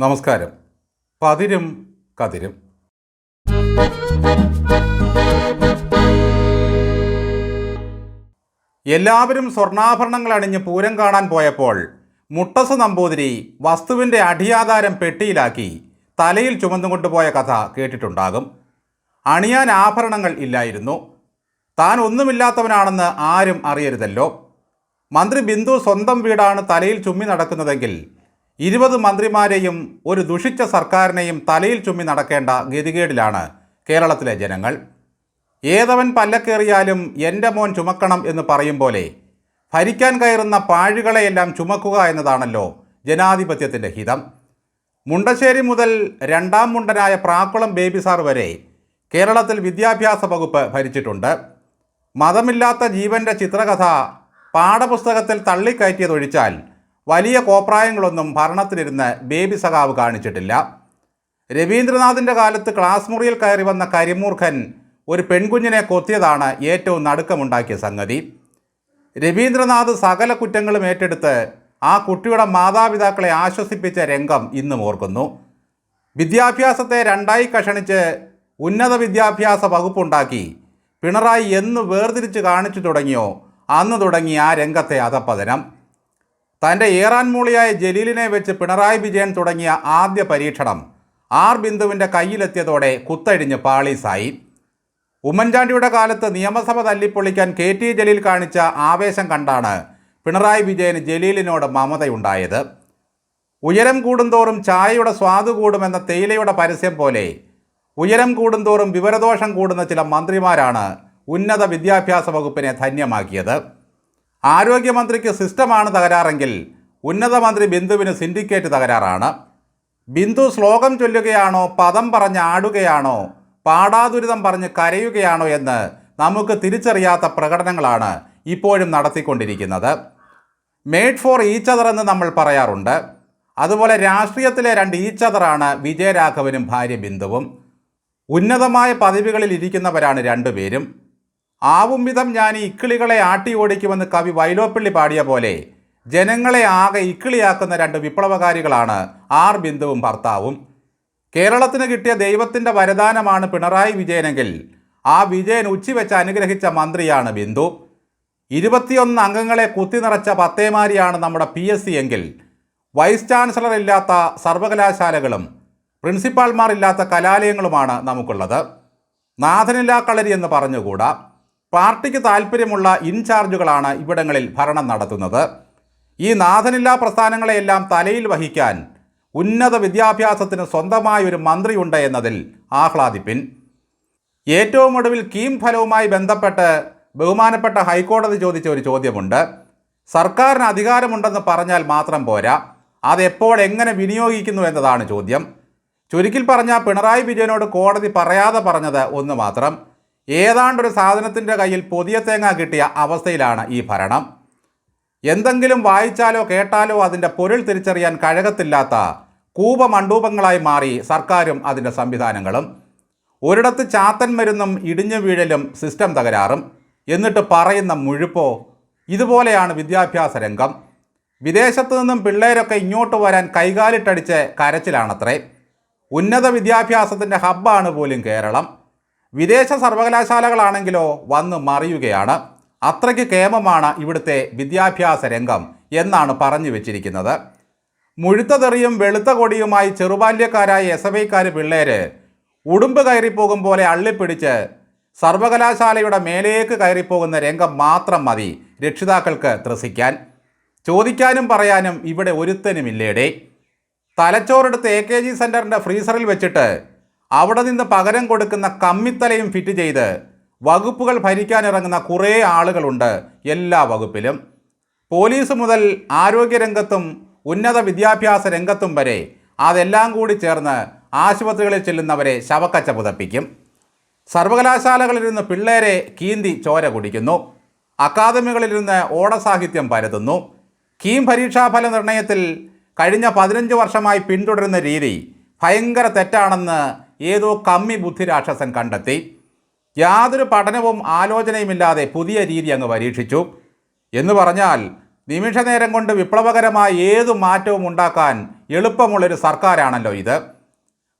നമസ്കാരം. പതിരും കതിരും. എല്ലാവരും സ്വർണാഭരണങ്ങൾ അണിഞ്ഞ് പൂരം കാണാൻ പോയപ്പോൾ മുട്ടസ് നമ്പൂതിരി വസ്തുവിന്റെ അടിയാധാരം പെട്ടിയിലാക്കി തലയിൽ ചുമന്നുകൊണ്ടുപോയ കഥ കേട്ടിട്ടുണ്ടാകും. അണിയാൻ ആഭരണങ്ങൾ ഇല്ലായിരുന്നു. താൻ ഒന്നുമില്ലാത്തവനാണെന്ന് ആരും അറിയരുതല്ലോ. മന്ത്രി ബിന്ദു സ്വന്തം വീടാണ് തലയിൽ ചുമ്മി നടക്കുന്നതെങ്കിൽ ഇരുപത് മന്ത്രിമാരെയും ഒരു ദുഷിച്ച സർക്കാരിനെയും തലയിൽ ചുമ്മി നടക്കേണ്ട ഗതികേടിലാണ് കേരളത്തിലെ ജനങ്ങൾ. ഏതവൻ പല്ലക്കേറിയാലും എന്റെ മോൻ ചുമക്കണം എന്ന് പറയും പോലെ ഭരിക്കാൻ കയറുന്ന പാഴുകളെയെല്ലാം ചുമക്കുക എന്നതാണല്ലോ ജനാധിപത്യത്തിന്റെ ഹിതം. മുണ്ടശ്ശേരി മുതൽ രണ്ടാം മുണ്ടനായ പ്രാക്കുളം ബേബി സാർ വരെ കേരളത്തിൽ വിദ്യാഭ്യാസ വകുപ്പ് ഭരിച്ചിട്ടുണ്ട്. മതമില്ലാത്ത ജീവന്റെ ചിത്രകഥ പാഠപുസ്തകത്തിൽ തള്ളിക്കയറ്റിയതൊഴിച്ചാൽ വലിയ കോപ്രായങ്ങളൊന്നും ഭരണത്തിലിരുന്ന് ബേബി സഖാവ് കാണിച്ചിട്ടില്ല. രവീന്ദ്രനാഥിന്റെ കാലത്ത് ക്ലാസ് മുറിയിൽ കയറി വന്ന കരിമൂർഖൻ ഒരു പെൺകുഞ്ഞിനെ കൊത്തിയതാണ് ഏറ്റവും നടുക്കമുണ്ടാക്കിയ സംഗതി. രവീന്ദ്രനാഥ് സകല കുറ്റങ്ങളും ഏറ്റെടുത്ത് ആ കുട്ടിയുടെ മാതാപിതാക്കളെ ആശ്വസിപ്പിച്ച രംഗം ഇന്നും ഓർക്കുന്നു. വിദ്യാഭ്യാസത്തെ രണ്ടായി കഷണിച്ച് ഉന്നത വിദ്യാഭ്യാസ വകുപ്പുണ്ടാക്കി പിണറായി എന്ന് വേർതിരിച്ച് കാണിച്ചു തുടങ്ങിയോ അന്ന് തുടങ്ങി ആ രംഗത്തെ അധപ്പതനം തന്റെ ഏറാൻമൂളിയായ ജലീലിനെ വെച്ച് പിണറായി വിജയൻ തുടങ്ങിയ ആദ്യ പരീക്ഷണം ആർ ബിന്ദുവിന്റെ കയ്യിലെത്തിയതോടെ കുത്തഴിഞ്ഞ് പാളീസായി. ഉമ്മൻചാണ്ടിയുടെ കാലത്ത് നിയമസഭ തല്ലിപ്പൊളിക്കാൻ കെ ടി ജലീൽ കാണിച്ച ആവേശം കണ്ടാണ് പിണറായി വിജയന് ജലീലിനോട് മമതയുണ്ടായത്. ഉയരം കൂടുന്തോറും ചായയുടെ സ്വാദ് കൂടുമെന്ന തേയിലയുടെ പരസ്യം പോലെ ഉയരം കൂടുന്തോറും വിവരദോഷം കൂടുന്ന ചില മന്ത്രിമാരാണ് ഉന്നത വിദ്യാഭ്യാസ വകുപ്പിനെ ധന്യമാക്കിയത്. ആരോഗ്യമന്ത്രിക്ക് സിസ്റ്റമാണ് തകരാറെങ്കിൽ ഉന്നത മന്ത്രി ബിന്ദുവിന് സിൻഡിക്കേറ്റ് തകരാറാണ്. ബിന്ദു ശ്ലോകം ചൊല്ലുകയാണോ പദം പറഞ്ഞ് ആടുകയാണോ പാടാതുരിതം പറഞ്ഞ് കരയുകയാണോ എന്ന് നമുക്ക് തിരിച്ചറിയാത്ത പ്രകടനങ്ങളാണ് ഇപ്പോഴും നടത്തിക്കൊണ്ടിരിക്കുന്നത്. മേഡ് ഫോർ ഈച്ചതർ എന്ന് നമ്മൾ പറയാറുണ്ട്. അതുപോലെ രാഷ്ട്രീയത്തിലെ രണ്ട് ഈച്ചതറാണ് വിജയരാഘവനും ഭാര്യ ബിന്ദുവും. ഉന്നതമായ പദവികളിൽ ഇരിക്കുന്നവരാണ് രണ്ടുപേരും. ആവും വിധം ഞാൻ ഈ ഇക്കിളികളെ ആട്ടി ഓടിക്കുമെന്ന് കവി വൈലോപ്പിള്ളി പാടിയ പോലെ ജനങ്ങളെ ആകെ ഇക്കിളിയാക്കുന്ന രണ്ട് വിപ്ലവകാരികളാണ് ആർ ബിന്ദുവും ഭർത്താവും. കേരളത്തിന് കിട്ടിയ ദൈവത്തിന്റെ വരദാനമാണ് പിണറായി വിജയനെങ്കിൽ ആ വിജയൻ ഉച്ചിവെച്ച് അനുഗ്രഹിച്ച മന്ത്രിയാണ് ബിന്ദു. ഇരുപത്തിയൊന്ന് അംഗങ്ങളെ കുത്തി നിറച്ച പത്തേമാരിയാണ് നമ്മുടെ പി എസ് സി എങ്കിൽ. വൈസ് ചാൻസലർ ഇല്ലാത്ത സർവകലാശാലകളും പ്രിൻസിപ്പാൾമാർ ഇല്ലാത്ത കലാലയങ്ങളുമാണ് നമുക്കുള്ളത്. നാഥനില്ലാ കളരി എന്ന് പറഞ്ഞുകൂടാ. പാർട്ടിക്ക് താല്പര്യമുള്ള ഇൻചാർജുകളാണ് ഇവിടങ്ങളിൽ ഭരണം നടത്തുന്നത്. ഈ നാഥനില്ലാ പ്രസ്ഥാനങ്ങളെയെല്ലാം തലയിൽ വഹിക്കാൻ ഉന്നത വിദ്യാഭ്യാസത്തിന് സ്വന്തമായ ഒരു മന്ത്രിയുണ്ട് എന്നതിൽ ആഹ്ലാദിപ്പിൻ. ഏറ്റവും ഒടുവിൽ കീം ഫലവുമായി ബന്ധപ്പെട്ട് ബഹുമാനപ്പെട്ട ഹൈക്കോടതി ചോദിച്ച ഒരു ചോദ്യമുണ്ട്. സർക്കാരിന് അധികാരമുണ്ടെന്ന് പറഞ്ഞാൽ മാത്രം പോരാ. അതെപ്പോൾ എങ്ങനെ വിനിയോഗിക്കുന്നു എന്നതാണ് ചോദ്യം. ചുരുക്കിൽ പറഞ്ഞാൽ പിണറായി വിജയനോട് കോടതി പറയാതെ പറഞ്ഞത് ഒന്ന് മാത്രം. ഏതാണ്ടൊരു സാധനത്തിന്റെ കയ്യിൽ പുതിയ തേങ്ങ കിട്ടിയ അവസ്ഥയിലാണ് ഈ ഭരണം. എന്തെങ്കിലും വായിച്ചാലോ കേട്ടാലോ അതിന്റെ പൊരുൾ തിരിച്ചറിയാൻ കഴകത്തില്ലാത്ത കൂപമണ്ഡൂപങ്ങളായി മാറി സർക്കാരും അതിന്റെ സംവിധാനങ്ങളും. ഒരിടത്ത് ചാത്തൻ മരുന്നും ഇടിഞ്ഞു വീഴലും സിസ്റ്റം തകരാറും. എന്നിട്ട് പറയുന്ന മുഴുപ്പോ ഇതുപോലെയാണ് വിദ്യാഭ്യാസ രംഗം. വിദേശത്തു നിന്നും പിള്ളേരൊക്കെ ഇങ്ങോട്ട് വരാൻ കൈകാലിട്ടടിച്ച് കരച്ചിലാണത്രേ. ഉന്നത വിദ്യാഭ്യാസത്തിന്റെ ഹബ്ബാണ് പോലും കേരളം. വിദേശ സർവകലാശാലകളാണെങ്കിലോ വന്ന് മറിയുകയാണ്. അത്രയ്ക്ക് കേമമാണ് ഇവിടുത്തെ വിദ്യാഭ്യാസ രംഗം എന്നാണ് പറഞ്ഞു വെച്ചിരിക്കുന്നത്. മുഴുത്തതെറിയും വെളുത്ത കൊടിയുമായി ചെറുബാല്യക്കാരായ എസ് എഫ് ഐക്കാർ പിള്ളേര് ഉടുമ്പ് കയറിപ്പോകും പോലെ അള്ളിപ്പിടിച്ച് സർവകലാശാലയുടെ മേലേക്ക് കയറിപ്പോകുന്ന രംഗം മാത്രം മതി രക്ഷിതാക്കൾക്ക് ത്രസിക്കാൻ. ചോദിക്കാനും പറയാനും ഇവിടെ ഒരുത്തനുമില്ലേടേ. തലച്ചോറെടുത്ത് എ കെ ജി സെന്ററിന്റെ ഫ്രീസറിൽ വെച്ചിട്ട് അവിടെ നിന്ന് പകരം കൊടുക്കുന്ന കമ്മിത്തലയും ഫിറ്റ് ചെയ്ത് വകുപ്പുകൾ ഭരിക്കാനിറങ്ങുന്ന കുറേ ആളുകളുണ്ട് എല്ലാ വകുപ്പിലും. പോലീസ് മുതൽ ആരോഗ്യരംഗത്തും ഉന്നത വിദ്യാഭ്യാസ രംഗത്തും വരെ അതെല്ലാം കൂടി ചേർന്ന് ആശുപത്രികളിൽ ചെല്ലുന്നവരെ ശവക്കച്ച പുതപ്പിക്കും. സർവകലാശാലകളിലിരുന്ന് പിള്ളേരെ കീന്തി ചോര കുടിക്കുന്നു. അക്കാദമികളിലിരുന്ന് ഓടസാഹിത്യം പരതുന്നു കീം പരീക്ഷാഫല നിർണയത്തിൽ കഴിഞ്ഞ പതിനഞ്ച് വർഷമായി പിന്തുടരുന്ന രീതി ഭയങ്കര തെറ്റാണെന്ന് ഏതോ കമ്മി ബുദ്ധി രാക്ഷസൻ കണ്ടെത്തി. യാതൊരു പഠനവും ആലോചനയുമില്ലാതെ പുതിയ രീതി അങ്ങ് പരീക്ഷിച്ചു. എന്ന് പറഞ്ഞാൽ നിമിഷ നേരം കൊണ്ട് വിപ്ലവകരമായ ഏതു മാറ്റവും ഉണ്ടാക്കാൻ എളുപ്പമുള്ളൊരു സർക്കാരാണല്ലോ ഇത്.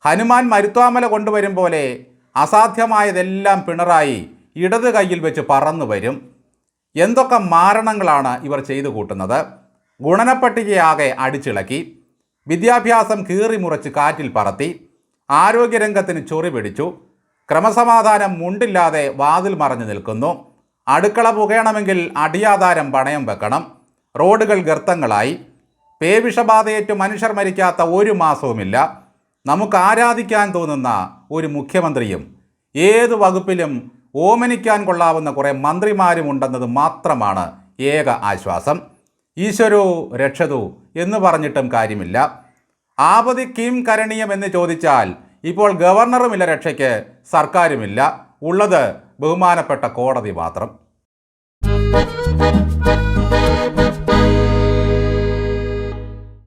ഹനുമാൻ മരുത്വാമല കൊണ്ടുവരും പോലെ അസാധ്യമായതെല്ലാം പിണറായി ഇടത് കൈയിൽ വെച്ച് പറന്നു വരും. എന്തൊക്കെ മാരണങ്ങളാണ് ഇവർ ചെയ്തു കൂട്ടുന്നത്? ഗുണനപ്പട്ടികയാകെ അടിച്ചിളക്കി. വിദ്യാഭ്യാസം കീറിമുറച്ച് കാറ്റിൽ പറത്തി. ആരോഗ്യരംഗത്തിന് ചൊറി പിടിച്ചു. ക്രമസമാധാനം മുണ്ടില്ലാതെ വാതിൽ മറഞ്ഞു നിൽക്കുന്നു. അടുക്കള പുകയണമെങ്കിൽ അടിയാധാരം പണയം വെക്കണം. റോഡുകൾ ഗർത്തങ്ങളായി. പേവിഷബാധയേറ്റ് മനുഷ്യർ മരിക്കാത്ത ഒരു മാസവുമില്ല. നമുക്ക് ആരാധിക്കാൻ തോന്നുന്ന ഒരു മുഖ്യമന്ത്രിയും ഏത് വകുപ്പിലും ഓമനിക്കാൻ കൊള്ളാവുന്ന കുറേ മന്ത്രിമാരും ഉണ്ടെന്നത് മാത്രമാണ് ഏക ആശ്വാസം. ഈശ്വരോ രക്ഷതു എന്ന് പറഞ്ഞിട്ടും കാര്യമില്ല. ആപതി കിം കരണീയം എന്ന് ചോദിച്ചാൽ ഇപ്പോൾ ഗവർണറുമില്ല രക്ഷയ്ക്ക് സർക്കാരുമില്ല. ഉള്ളത് ബഹുമാനപ്പെട്ട കോടതി മാത്രം.